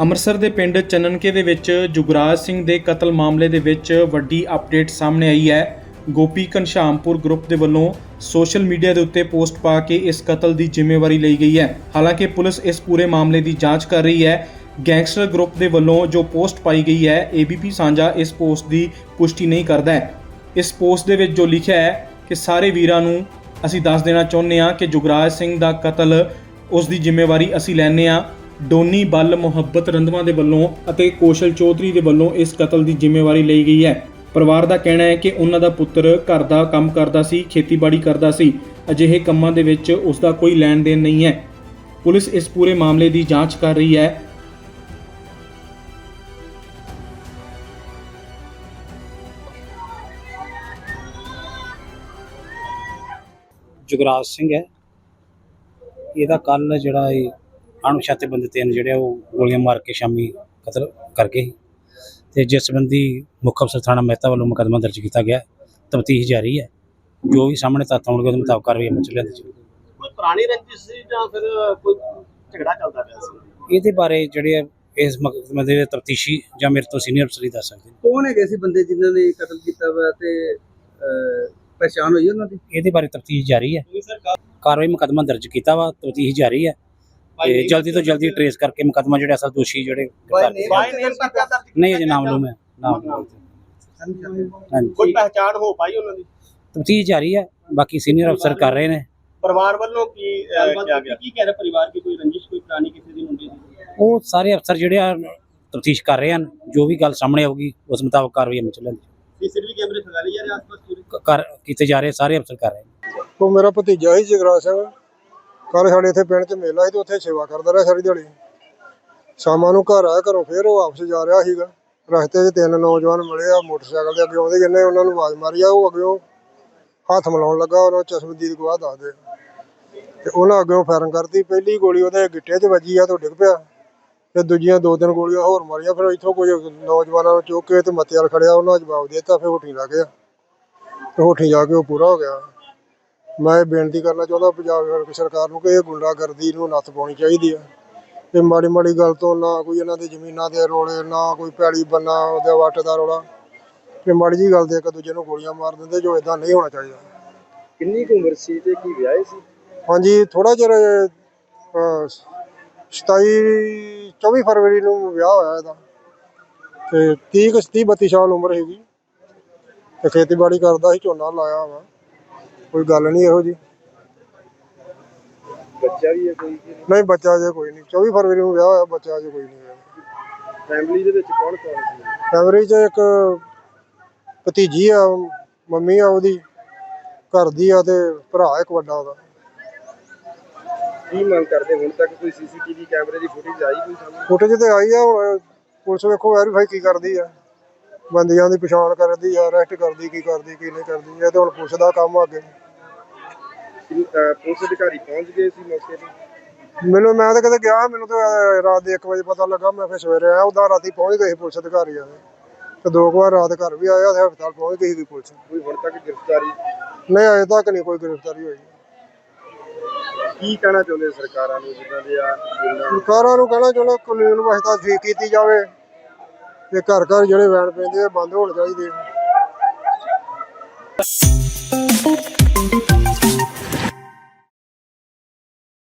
ਅੰਮ੍ਰਿਤਸਰ ਦੇ ਪਿੰਡ ਚੰਨਨਕੇ ਦੇ ਵਿੱਚ ਜੁਗਰਾਜ ਸਿੰਘ ਦੇ ਕਤਲ ਮਾਮਲੇ ਦੇ ਵਿੱਚ ਵੱਡੀ ਅਪਡੇਟ ਸਾਹਮਣੇ ਆਈ ਹੈ। ਗੋਪੀ ਘਨਸ਼ਾਮਪੁਰ ਗਰੁੱਪ ਦੇ ਵੱਲੋਂ ਸੋਸ਼ਲ ਮੀਡੀਆ ਦੇ ਉੱਤੇ ਪੋਸਟ ਪਾ ਕੇ ਇਸ ਕਤਲ ਦੀ ਜ਼ਿੰਮੇਵਾਰੀ ਲਈ ਗਈ ਹੈ। ਹਾਲਾਂਕਿ ਪੁਲਿਸ ਇਸ ਪੂਰੇ ਮਾਮਲੇ ਦੀ ਜਾਂਚ ਕਰ ਰਹੀ ਹੈ। ਗੈਂਗਸਟਰ ਗਰੁੱਪ ਦੇ ਵੱਲੋਂ ਜੋ ਪੋਸਟ ਪਾਈ ਗਈ ਹੈ ABP ਸਾਂਝਾ ਇਸ ਪੋਸਟ ਦੀ ਪੁਸ਼ਟੀ ਨਹੀਂ ਕਰਦਾ ਹੈ। ਇਸ ਪੋਸਟ ਦੇ ਵਿੱਚ ਜੋ ਲਿਖਿਆ ਹੈ ਕਿ ਸਾਰੇ ਵੀਰਾਂ ਨੂੰ ਅਸੀਂ ਦੱਸ ਦੇਣਾ ਚਾਹੁੰਦੇ ਹਾਂ ਕਿ ਜੁਗਰਾਜ ਸਿੰਘ ਦਾ ਕਤਲ, ਉਸ ਦੀ ਜ਼ਿੰਮੇਵਾਰੀ ਅਸੀਂ ਲੈਂਦੇ ਹਾਂ। ਡੋਨੀ ਬੱਲ ਮੁਹੱਬਤ ਰੰਧਵਾ ਦੇ ਵੱਲੋਂ ਅਤੇ ਕੋਸ਼ਲ ਚੌਧਰੀ ਦੇ ਵੱਲੋਂ ਇਸ ਕਤਲ ਦੀ ਜ਼ਿੰਮੇਵਾਰੀ ਲਈ ਗਈ ਹੈ। ਪਰਿਵਾਰ ਦਾ ਕਹਿਣਾ ਹੈ ਕਿ ਉਹਨਾਂ ਦਾ ਪੁੱਤਰ ਘਰ ਦਾ ਕੰਮ ਕਰਦਾ ਸੀ, ਖੇਤੀਬਾੜੀ ਕਰਦਾ ਸੀ। ਅਜਿਹੇ ਕੰਮਾਂ ਦੇ ਵਿੱਚ ਉਸ ਦਾ ਕੋਈ ਲੈਣ ਦੇਣ ਨਹੀਂ ਹੈ। ਪੁਲਿਸ ਇਸ ਪੂਰੇ ਮਾਮਲੇ ਦੀ ਜਾਂਚ ਕਰ ਰਹੀ ਹੈ। ਜੁਗਰਾਜ ਸਿੰਘ ਹੈ। ਇਹਦਾ ਕੱਲ ਜਿਹੜਾ ਇਹ ਅਣਪਛਾਤੇ ਬੰਦੇ ਤਿੰਨ ਜਿਹੜੇ ਉਹ ਗੋਲੀਆਂ ਮਾਰ ਕੇ ਸ਼ਾਮੀ ਕਤਲ ਕਰ ਗਏ ਸੀ। ਤੇ ਜਿਸ ਸੰਬੰਧੀ ਮੁੱਖ ਅਫਸਰ ਥਾਣਾ ਮਹਿਤਾ ਵੱਲੋਂ ਮੁਕੱਦਮਾ ਦਰਜ ਕੀਤਾ ਗਿਆ ਤਫਤੀਸ਼ ਜਾਰੀ ਹੈ। ਜੋ ਵੀ ਸਾਹਮਣੇ ਤੱਥ ਆਉਣਗੇ ਉਹਦੇ ਮੁਤਾਬਕ ਕਾਰਵਾਈ ਅਮਲ ਚ ਲਿਆਂਦੀ ਜਾਊਗੀ। ਕੋਈ ਪੁਰਾਣੀ ਰੰਜਿਸ਼ ਸੀ ਜਾਂ ਫਿਰ ਕੋਈ ਝਗੜਾ ਚੱਲਦਾ ਪਿਆ ਸੀ? ਇਹਦੇ ਬਾਰੇ ਜਿਹੜੇ ਇਸ ਮੁਕੱਦਮੇ ਦੇ ਤਫਤੀਸ਼ੀ ਜਾਂ ਮੇਰੇ ਤੋਂ ਸੀਨੀਅਰ ਅਫਸਰ ਹੀ ਦੱਸ ਸਕਦੇ ਨੇ। ਕੌਣ ਹੈਗੇ ਸੀ ਬੰਦੇ ਜਿਨ੍ਹਾਂ ਨੇ ਕਤਲ ਕੀਤਾ ਵਾ ਤੇ ਪਛਾਣ ਹੋਈ ਉਹਨਾਂ ਦੀ? ਇਹਦੇ ਬਾਰੇ ਤਫਤੀਸ਼ ਜਾਰੀ ਹੈ। ਕਾਰਵਾਈ ਮੁਕੱਦਮਾ ਦਰਜ ਕੀਤਾ ਵਾ ਤਫਤੀਸ਼ ਜਾਰੀ ਹੈ। ਤੇ ਜਲਦੀ ਤੋਂ ਜਲਦੀ ਟਰੇਸ ਕਰਕੇ ਮੁਕੱਦਮਾ ਜਿਹੜੇ ਅਸਲ ਦੋਸ਼ੀ ਜਿਹੜੇ ਗ੍ਰਿਫਤਾਰ ਨਹੀਂ ਅਜੇ ਨਾਮ ਲੂਮ ਹੈ ਨਾਮ ਕੋਈ ਪਹਿਚਾਣ ਹੋ ਪਾਈ ਉਹਨਾਂ ਦੀ? ਤਫਤੀਸ਼ ਜਾਰੀ ਹੈ ਬਾਕੀ ਸੀਨੀਅਰ ਅਫਸਰ ਕਰ ਰਹੇ ਨੇ। ਪਰਿਵਾਰ ਵੱਲੋਂ ਕੀ ਕੀ ਕਹਿ ਰਿਹਾ ਪਰਿਵਾਰ ਕੀ ਕੋਈ ਰੰਜਿਸ਼ ਕੋਈ ਪੁਰਾਣੀ ਕਿਸੇ ਦੀ ਹੁੰਦੀ ਸੀ ਉਹ ਸਾਰੇ ਅਫਸਰ ਜਿਹੜੇ ਆ ਤਫਤੀਸ਼ ਕਰ ਰਹੇ ਹਨ। ਜੋ ਵੀ ਗੱਲ ਸਾਹਮਣੇ ਆਊਗੀ ਉਸ ਮੁਤਾਬਕ ਕਾਰਵਾਈ ਅਮਲ ਚ ਲੈਂਦੀ ਸੀਸੀਟੀਵੀ ਕੈਮਰੇ ਖਗਾਲੇ ਜਾ ਰਹੇ ਆਸ-ਪਾਸ ਪੂਰੇ? ਕੀਤੇ ਜਾ ਰਹੇ ਸਾਰੇ ਅਫਸਰ ਕਰ ਰਹੇ ਨੇ। ਉਹ ਮੇਰਾ ਭਤੀਜਾ ਸੀ ਜਗਰਾਜ ਸਿੰਘ। ਕੱਲ ਸਾਡੇ ਇੱਥੇ ਪਿੰਡ 'ਚ ਮੇਲਾ ਸੀ ਤੇ ਉੱਥੇ ਸੇਵਾ ਕਰਦਾ ਰਿਹਾ ਸਾਰੀ ਦਿਹਾੜੀ। ਸ਼ਾਮਾਂ ਨੂੰ ਘਰ ਆਇਆ, ਘਰੋਂ ਫੇਰ ਉਹ ਵਾਪਸ ਜਾ ਰਿਹਾ ਸੀਗਾ। ਰਸਤੇ 'ਚ ਤਿੰਨ ਨੌਜਵਾਨ ਮਿਲੇ ਆ, ਮੋਟਰਸਾਈਕਲ ਦੇ ਅੱਗੇ ਆਉਂਦੇ ਜਿੰਨੇ ਉਹਨਾਂ ਨੂੰ ਆਵਾਜ਼ ਮਾਰੀ ਆ, ਉਹ ਅੱਗਿਓਂ ਹੱਥ ਮਿਲਾਉਣ ਲੱਗਾ, ਉਹਨਾਂ ਚਸ਼ਮਦੀਦ ਗਵਾਹ ਦੱਸਦੇ ਤੇ ਉਹਨਾਂ ਅੱਗਿਓਂ ਫਾਇਰਿੰਗ ਕਰਤੀ, ਪਹਿਲੀ ਗੋਲੀ ਉਹਦੇ ਗਿੱਟੇ 'ਚ ਵੱਜੀ ਆ ਤੇ ਉਹ ਡਿੱਗ ਪਿਆ। ਤੇ ਦੂਜੀਆਂ ਦੋ ਤਿੰਨ ਗੋਲੀਆਂ ਹੋਰ ਮਾਰੀਆਂ, ਫਿਰ ਇੱਥੋਂ ਕੋਈ ਨੌਜਵਾਨਾਂ ਨੂੰ ਚੁੱਕ ਕੇ ਤੇ ਮੱਤੇ ਵਾਲ ਖੜਿਆ, ਉਹਨਾਂ ਜਵਾਬ ਦੇ ਦਿੱਤਾ, ਫਿਰ ਹੋਠੀ ਲੱਗ ਗਿਆ। ਤੇ ਹੋਠੀ ਜਾ ਕੇ ਉਹ ਪੂਰਾ ਹੋ ਗਿਆ। ਮੈਂ ਇਹ ਬੇਨਤੀ ਕਰਨਾ ਚਾਹੁੰਦਾ ਪੰਜਾਬ ਸਰਕਾਰ ਨੂੰ ਕਿ ਇਹ ਗੁੰਡਾਗਰਦੀ ਨੂੰ ਨੱਥ ਪਾਉਣੀ ਚਾਹੀਦੀ ਹੈ ਤੇ ਮਾੜੀ ਮਾੜੀ ਗੱਲ ਤੋਂ ਨਾ ਕੋਈ ਇਹਨਾਂ ਦੇ ਜ਼ਮੀਨਾਂ ਦੇ ਰੋਲੇ ਨਾ ਕੋਈ ਪੈਲੀ ਬੰਨਾ ਉਹਦੇ ਵੱਟ ਦਾ ਰੋਲਾ। ਤੇ ਮਾੜੀ ਜੀ ਗੱਲ ਤੇ ਇੱਕ ਦੂਜੇ ਨੂੰ ਗੋਲੀਆਂ ਮਾਰ ਦਿੰਦੇ ਜੋ ਇਦਾਂ ਨਹੀਂ ਹੋਣਾ ਚਾਹੀਦਾ। ਕਿੰਨੀ ਕੁ ਉਮਰ ਸੀ ਤੇ ਕੀ ਵਿਆਹੇ ਸੀ? ਹਾਂਜੀ ਥੋੜਾ ਅਹ, 27 24 ਫਰਵਰੀ ਨੂੰ ਵਿਆਹ ਹੋਇਆ ਇਹਦਾ। ਤੇ 30 ਕੁ 30 32 ਸਾਲ ਉਮਰ ਹੈਗੀ। ਤੇ ਖੇਤੀਬਾੜੀ ਕਰਦਾ ਸੀ ਝੋਨਾ ਲਾਇਆ ਵਾ। ਕੋਈ ਗੱਲ ਨਹੀਂ ਇਹੋ ਜੀ। ਬੱਚਾ ਵੀ ਹੈ ਕੋਈ ਨਹੀਂ? ਬੱਚਾ ਅਜੇ ਕੋਈ ਨਹੀਂ। 24 ਫਰਵਰੀ ਨੂੰ ਵਿਆਹ ਹੋਇਆ ਬੱਚਾ ਅਜੇ ਕੋਈ ਨਹੀਂ ਹੋਇਆ। ਫੈਮਿਲੀ ਦੇ ਵਿੱਚ ਕੌਣ ਕੌਣ ਸੀ? ਫੈਮਿਲੀ 'ਚ ਇੱਕ ਭਤੀਜੀ ਆ ਮੰਮੀ ਆ ਉਹਦੀ ਘਰ ਦੀ ਆ ਤੇ ਭਰਾ ਇੱਕ ਵੱਡਾ ਉਹਦਾ। ਕੀ ਮੰਗ ਕਰਦੇ? ਹੁਣ ਤੱਕ ਕੋਈ ਸੀਸੀਟੀਵੀ ਕੈਮਰੇ ਦੀ ਫੁਟੇਜ ਆਈ ਕੋਈ ਸਾਹਮਣੇ? ਫੁਟੇਜ ਤੇ ਆਈ ਆ ਹੁਣ ਪੁਲਿਸ ਵੇਖੋ ਵੈਰੀਫਾਈ ਕੀ ਕਰਦੀ ਆ। ਬੰਦਿਆਂ ਦੀ ਪਛਾਣ ਕਰਦੀ ਆ ਅਰੈਸਟ ਕਰਦੀ ਕੀ ਕਰਦੀ ਕੀ ਨਹੀਂ ਕਰਦੀ ਇਹ ਤੇ ਹੁਣ ਪੁਲਿਸ ਦਾ ਕੰਮ ਆ ਅੱਗੇ। ਕਿੰਨ- ਅਹ, ਪੁਲਿਸ ਅਧਿਕਾਰੀ ਪਹੁੰਚ ਗਏ ਸੀ ਮੌਕੇ ਤੇ? ਮੈਨੂੰ ਮੈਂ ਤਾਂ ਕਦੇ ਗਿਆ ਮੈਨੂੰ ਤਾਂ ਰਾਤ ਦੇ 1 ਵਜੇ ਪਤਾ ਲੱਗਾ ਮੈਂ ਫਿਰ ਸਵੇਰੇ ਆਇਆ ਉਦਾਂ ਰਾਤੀ ਪਹੁੰਚ ਗਏ ਸੀ ਪੁਲਿਸ ਅਧਿਕਾਰੀ ਆ। ਤੇ ਦੋ ਕੁ ਵਾਰ ਰਾਤ ਘਰ ਵੀ ਆਇਆ ਤੇ ਹਸਪਤਾਲ ਪਹੁੰਚ ਗਈ ਸੀ ਪੁਲਿਸ। ਕੋਈ ਹੁਣ ਤੱਕ ਗ੍ਰਿਫਤਾਰੀ? ਨਹੀਂ ਅਜੇ ਤੱਕ ਨਹੀਂ ਕੋਈ ਗ੍ਰਿਫਤਾਰੀ ਹੋਈ। ਕੀ ਕਹਿਣਾ ਚਾਹੁੰਦੇ ਸਰਕਾਰਾਂ ਨੂੰ ਜਿੱਦਾਂ ਦੇ ਆ ਸਰਕਾਰਾਂ ਨੂੰ ਕਹਿਣਾ ਚਾਹੁੰਦਾ ਕਾਨੂੰਨ ਵਿਵਸਥਾ ਠੀਕ ਕੀਤੀ ਜਾਵੇ। ਤੇ ਘਰ ਘਰ ਜਿਹੜੇ ਵੈਨ ਪੈਂਦੇ ਆ ਬੰਦ ਹੋਣੇ ਚਾਹੀਦੇ ਆ।